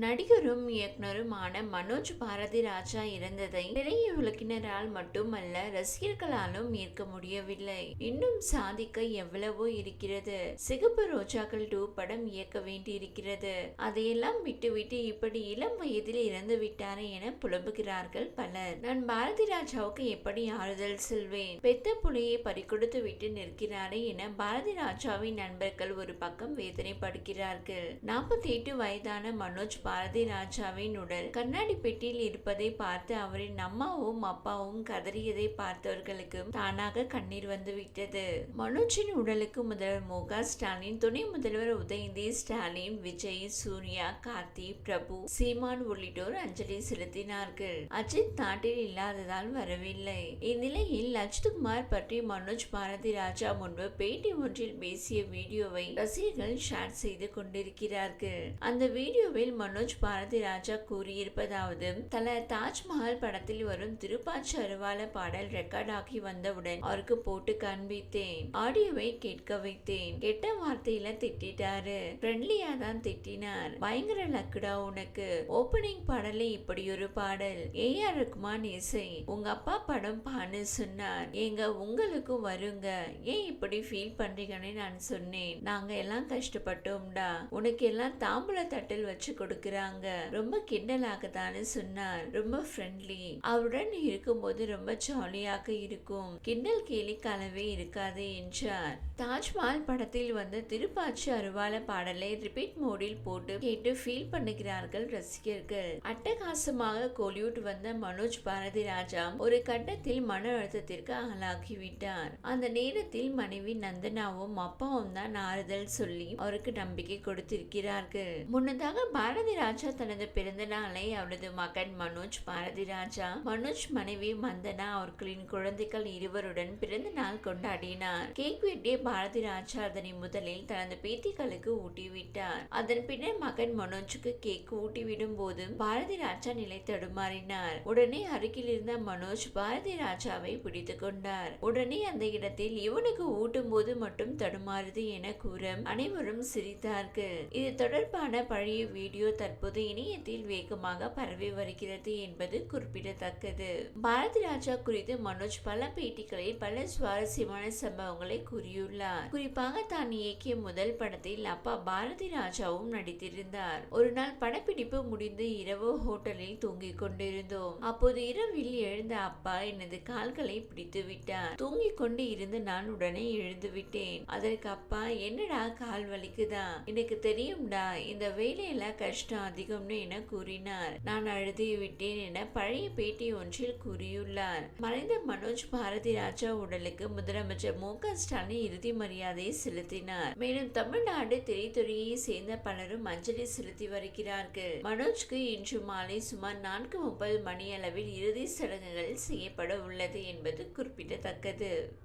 நடிகரும் இயக்குனருமான மனோஜ் பாரதி ராஜா இறந்ததை திரையுலகினரால் மட்டுமல்ல ரசிகர்களாலும் ஏற்க முடியவில்லை. இன்னும் சாதிக்க எவ்வளவோ இருக்கிறது. சிகப்பு ரோஜாக்கள் டூ படம் இயக்க வேண்டி இருக்கிறது அதையெல்லாம் விட்டுவிட்டு இப்படி இளம் வயதில் இறந்து விட்டாரே என புலம்புகிறார்கள் பலர். நான் பாரதி ராஜாவுக்கு எப்படி ஆறுதல் சொல்வேன்? பெத்த புலியை பறிகொடுத்து விட்டு நிற்கிறாரே என பாரதி ராஜாவின் நண்பர்கள் ஒரு பக்கம் வேதனைப்படுகிறார்கள். நாற்பத்தி எட்டு வயதான மனோஜ் பாரதி ராஜாவின் உடல். கண்ணாடி பெட்டியில் இருப்பதை பார்த்து அவரின் அம்மாவும் அப்பாவும் கதறியதை பார்த்தவர்களுக்கு தானாக கண்ணீர் வந்துவிட்டது. மனோஜின் உடலுக்கு முதல்வர் மு க ஸ்டாலின் துணை முதல்வர் உதயநிதி ஸ்டாலின் விஜய் சூர்யா கார்த்தி பிரபு சீமான் உள்ளிட்டோர் அஞ்சலி செலுத்தினார்கள். அஜித் நாட்டில் இல்லாததால் வரவில்லை. இந்நிலையில் அஜித்குமார் பற்றி மனோஜ் பாரதி ராஜா முன்பு பேட்டி ஒன்றில் பேசிய வீடியோவை ரசிகர்கள் ஷேர் செய்து கொண்டிருக்கிறார்கள். அந்த வீடியோவில் மனோஜ் பாரதி ராஜா கூறியிருப்பதாவது தல தாஜ்மஹால் படத்தில் வரும் திருப்பாச்சி அருவால பாடல் ரெக்கார்ட் ஆகி வந்தவுடன் அவருக்கு போட்டு காண்பித்தேன் ஆடியோவை கேட்க வைத்தேன். கெட்ட வார்த்தையில திட்டிட்டாரு. ஃப்ரெண்ட்லியா தான் திட்டினார். பயங்கர லக்குடா உனக்கு. ஓப்பனிங் பாடலே இப்படி ஒரு பாடல். ஏ ஆர் ரகுமான் இசை. உங்க அப்பா படம் பான்னு சொன்னார். எங்க உங்களுக்கும் வருங்க. ஏன் இப்படி ஃபீல் பண்றீங்கன்னு நான் சொன்னேன். நாங்க எல்லாம் கஷ்டப்பட்டோம்டா. உனக்கு எல்லாம் தாம்பூல தட்டில் வச்சு இருக்கிறாங்க. ரொம்ப கிண்டலாக தானே சொன்னார் ரொம்ப ஃப்ரெண்ட்லி அவருடன் இருக்கும்போது ரொம்ப ஜாலியாக இருக்கும். கிண்டல் கேலி கலவே இருக்காது என்றார். தாஜ்மஹால் படத்தில் வந்து திருப்பாச்சி அருவால பாடலை ரிப்பீட் மோடில் போட்டு கேட்டு ஃபீல் பண்ணுகிறார்கள் ரசிகர்கள். அட்டகாசமாக கோலிவுட் வந்த மனோஜ் பாரதி ராஜா ஒரு கட்டத்தில் மன அழுத்தத்திற்கு ஆளாகிவிட்டார். அந்த நேரத்தில் மனைவி நந்தனாவும் அப்பாவும் தான் ஆறுதல் சொல்லி அவருக்கு நம்பிக்கை கொடுத்திருக்கிறார்கள். முன்னதாக பாரதி ராஜா தனது பிறந்த நாளை அவரது மகன் மனோஜ் பாரதி ராஜா மனோஜ் மனைவி மந்தனா அவர்களின் குழந்தைகள் இருவருடன் பிறந்த நாள் கொண்டாடினார். கேக் வெட்டிய பாரதி ராஜா அதனை முதலில் தனது பேத்திகளுக்கு ஊட்டிவிட்டார். அதன் பின்னர் மகன் மனோஜுக்கு கேக் ஊட்டிவிடும் போது பாரதி ராஜா நிலை தடுமாறினார். உடனே அருகில் இருந்த மனோஜ் பாரதி ராஜாவை பிடித்து கொண்டார். உடனே அந்த இடத்தில் இவனுக்கு ஊட்டும் போது மட்டும் தடுமாறுது என கூற அனைவரும் சிரித்தார்கள். இது தொடர்பான பழைய வீடியோ தற்போது இணையத்தில் வேகமாக பரவி வருகிறது என்பது குறிப்பிடத்தக்கது. பாரதி ராஜா குறித்து மனோஜ் பல பேட்டிகளில் பல சுவாரஸ்யமான சம்பவங்களை கூறியுள்ளார். குறிப்பாக தான் இயக்கிய முதல் படத்தில் அப்பா பாரதி ராஜாவும் நடித்திருந்தார். ஒரு நாள் படப்பிடிப்பு முடிந்து இரவு ஹோட்டலில் தூங்கிக் கொண்டிருந்தோம். அப்போது இரவில் எழுந்த அப்பா எனது கால்களை பிடித்து விட்டார். தூங்கிக் கொண்டு இருந்து நான் உடனே எழுந்து விட்டேன். அதற்கு அப்பா என்னடா கால் வலிக்குதா? எனக்கு தெரியும்டா இந்த வேலையில கஷ்டம். அதிகம்னு என கூறினார். நான் அழுது விட்டேன் என பழைய பேட்டி ஒன்றில் கூறியுள்ளார். மறைந்த மனோஜ் பாரதி ராஜா உடலுக்கு முதலமைச்சர் மு. க. ஸ்டாலின் இறுதி மரியாதையை செலுத்தினார். மேலும் தமிழ்நாடு திரைத்துறையை சேர்ந்த பலரும் அஞ்சலி செலுத்தி வருகிறார்கள். மனோஜ்க்கு இன்று மாலை சுமார் நான்கு முப்பது மணி அளவில் இறுதி சடங்குகள் செய்யப்பட உள்ளது என்பது குறிப்பிடத்தக்கது.